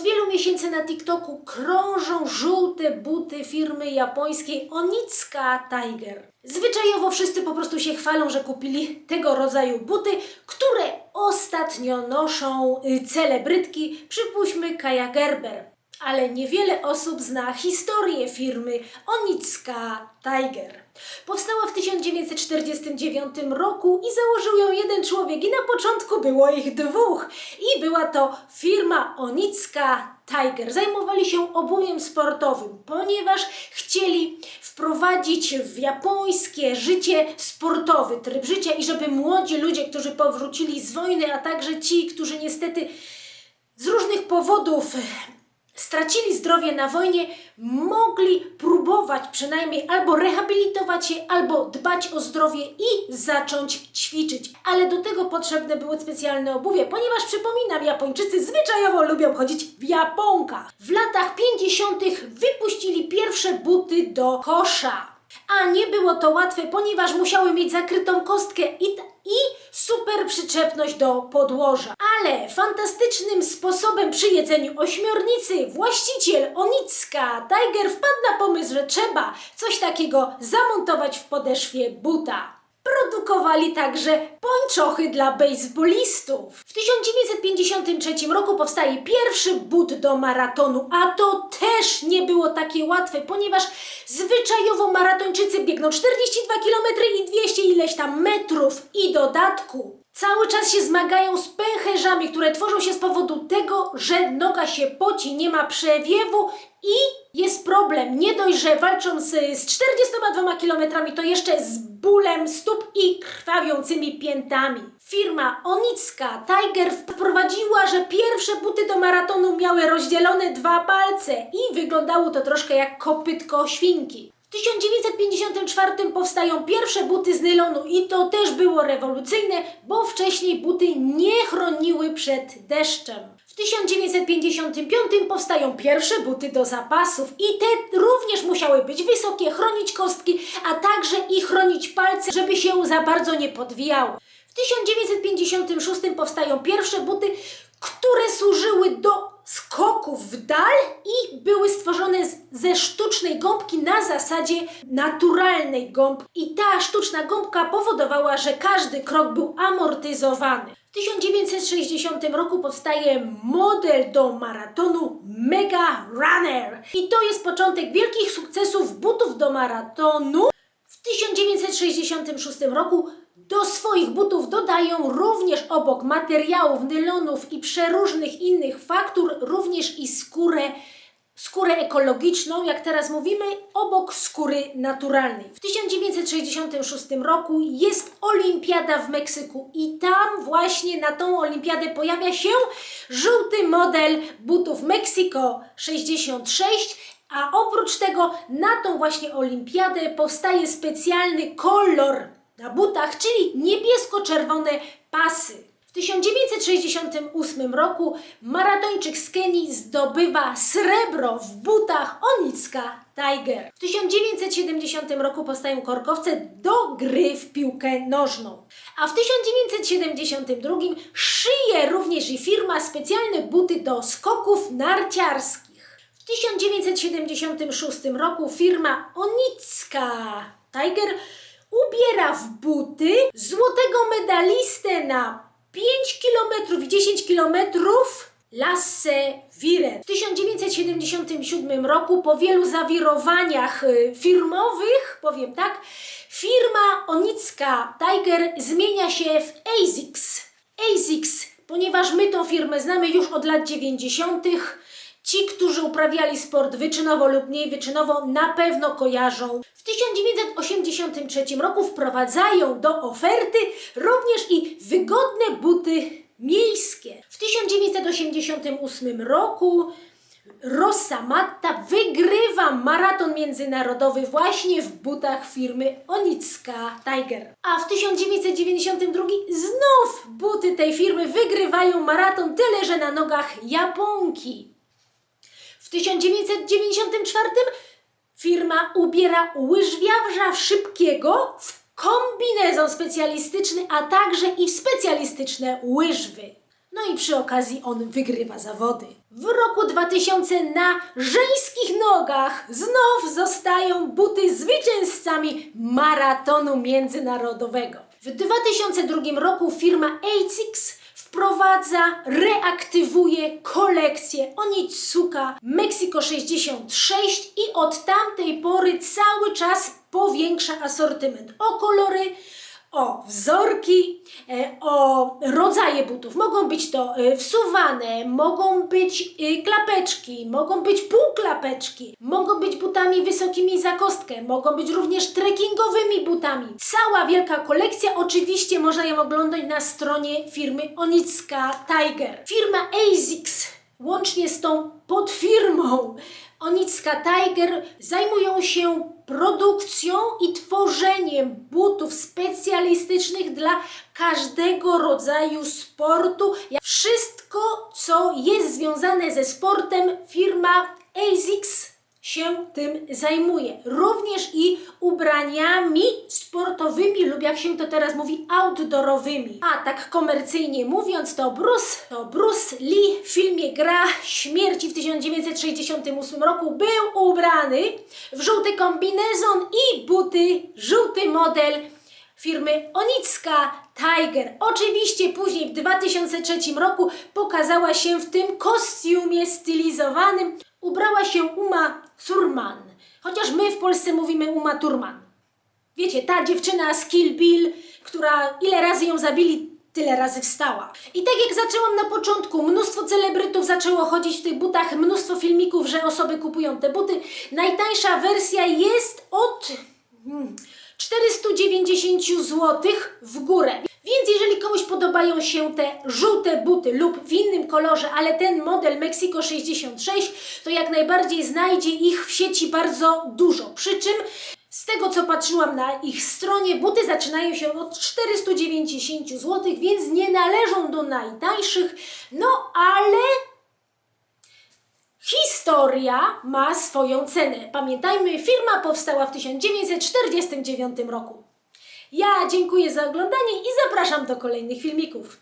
Od wielu miesięcy na TikToku krążą żółte buty firmy japońskiej Onitsuka Tiger. Zwyczajowo wszyscy po prostu się chwalą, że kupili tego rodzaju buty, które ostatnio noszą celebrytki, przypuśćmy Kaja Gerber. Ale niewiele osób zna historię firmy Onitsuka Tiger. Powstała w 1949 roku i założył ją jeden człowiek i na początku było ich dwóch. I była to firma Onitsuka Tiger. Zajmowali się obuwiem sportowym, ponieważ chcieli wprowadzić w japońskie życie sportowy tryb życia i żeby młodzi ludzie, którzy powrócili z wojny, a także ci, którzy niestety z różnych powodów stracili zdrowie na wojnie, mogli próbować przynajmniej albo rehabilitować się, albo dbać o zdrowie i zacząć ćwiczyć. Ale do tego potrzebne były specjalne obuwie, ponieważ przypominam, Japończycy zwyczajowo lubią chodzić w japonkach. W latach 50. wypuścili pierwsze buty do kosza. A nie było to łatwe, ponieważ musiały mieć zakrytą kostkę i, super przyczepność do podłoża. Ale fantastycznym sposobem przy jedzeniu ośmiornicy właściciel Onicka Tiger wpadł na pomysł, że trzeba coś takiego zamontować w podeszwie buta. Produkowali także pończochy dla bejsbolistów. W 1953 roku powstaje pierwszy but do maratonu, a to też nie było takie łatwe, ponieważ zwyczajowo maratończycy biegną 42 km i 200 ileś tam metrów i dodatku cały czas się zmagają z pęcherzami, które tworzą się z powodu tego, że noga się poci, nie ma przewiewu i jest problem. Nie dość, że walczą z, z 42 km, to jeszcze z bólem stóp i krwawiącymi piętami. Firma Onicka Tiger wprowadziła, że pierwsze buty do maratonu miały rozdzielone dwa palce i wyglądało to troszkę jak kopytko świnki. W 1954 powstają pierwsze buty z nylonu i to też było rewolucyjne, bo wcześniej buty nie chroniły przed deszczem. W 1955 powstają pierwsze buty do zapasów i te również musiały być wysokie, chronić kostki, a także i chronić palce, żeby się za bardzo nie podwijały. W 1956 powstają pierwsze buty, które służyły do skoków w dal i były stworzone ze sztucznej gąbki na zasadzie naturalnej gąbki. I ta sztuczna gąbka powodowała, że każdy krok był amortyzowany. W 1960 roku powstaje model do maratonu Mega Runner. I to jest początek wielkich sukcesów butów do maratonu. W 1966 roku do swoich butów dodają również obok materiałów, nylonów i przeróżnych innych faktur również i skórę, skórę ekologiczną, jak teraz mówimy, obok skóry naturalnej. W 1966 roku jest olimpiada w Meksyku i tam właśnie na tą olimpiadę pojawia się żółty model butów Mexico 66 a oprócz tego na tą właśnie olimpiadę powstaje specjalny kolor na butach, czyli niebiesko-czerwone pasy. W 1968 roku maratończyk z Kenii zdobywa srebro w butach Onicka Tiger. W 1970 roku powstają korkowce do gry w piłkę nożną. A w 1972 szyje również i firma specjalne buty do skoków narciarskich. W 1976 roku firma Onicka Tiger ubiera w buty złotego medalistę na 5 km i 10 km Lasse Wiren. W 1977 roku po wielu zawirowaniach y, firmowych, powiem tak, firma Onicka Tiger zmienia się w ASICS. ASICS, ponieważ my tą firmę znamy już od lat 90. Ci, którzy uprawiali sport wyczynowo lub mniej wyczynowo, na pewno kojarzą. W 1983 roku wprowadzają do oferty również i wygodne buty miejskie. W 1988 roku Rossa Matta wygrywa maraton międzynarodowy właśnie w butach firmy Onicka Tiger. A w 1992 znów buty tej firmy wygrywają maraton, tyle że na nogach Japonki. W 1994 firma ubiera łyżwiarza szybkiego w kombinezon specjalistyczny, a także i w specjalistyczne łyżwy. No i przy okazji on wygrywa zawody. W roku 2000 na żeńskich nogach znów zostają buty zwycięzcami maratonu międzynarodowego. W 2002 roku firma ASICS wprowadza, reaktywuje kolekcję Onitsuka Mexico 66 i od tamtej pory cały czas powiększa asortyment o kolory, o wzorki, e, o rodzaje butów. Mogą być to e, wsuwane, mogą być e, klapeczki, mogą być półklapeczki, mogą być butami wysokimi za kostkę, mogą być również trekkingowymi butami. Cała wielka kolekcja, oczywiście można ją oglądać na stronie firmy Onicka Tiger. Firma ASICS łącznie z tą podfirmą Onicka Tiger zajmują się produkcją i tworzeniem butów specjalistycznych dla każdego rodzaju sportu. Wszystko, co jest związane ze sportem, firma ASICS się tym zajmuje. Również i ubraniami sportowymi lub jak się to teraz mówi, outdoorowymi. A tak komercyjnie mówiąc, to Bruce, to Bruce Lee w filmie Gra Śmierci w 1968 roku był ubrany w żółty kombinezon i buty, żółty model firmy Onicka Tiger. Oczywiście później w 2003 roku pokazała się w tym kostiumie stylizowanym. Ubrała się Uma Thurman, chociaż my w Polsce mówimy Uma Thurman. Wiecie, ta dziewczyna z Kill Bill, która ile razy ją zabili, tyle razy wstała. I tak jak zaczęłam na początku, mnóstwo celebrytów zaczęło chodzić w tych butach, mnóstwo filmików, że osoby kupują te buty. Najtańsza wersja jest od hmm, 490 zł w górę. Więc jeżeli komuś podobają się te żółte buty lub w innym kolorze, ale ten model Mexico 66, to jak najbardziej znajdzie ich w sieci bardzo dużo. Przy czym z tego co patrzyłam na ich stronie, buty zaczynają się od 490 zł, więc nie należą do najtańszych. No ale Historia ma swoją cenę. Pamiętajmy, firma powstała w 1949 roku. Ja dziękuję za oglądanie i zapraszam do kolejnych filmików.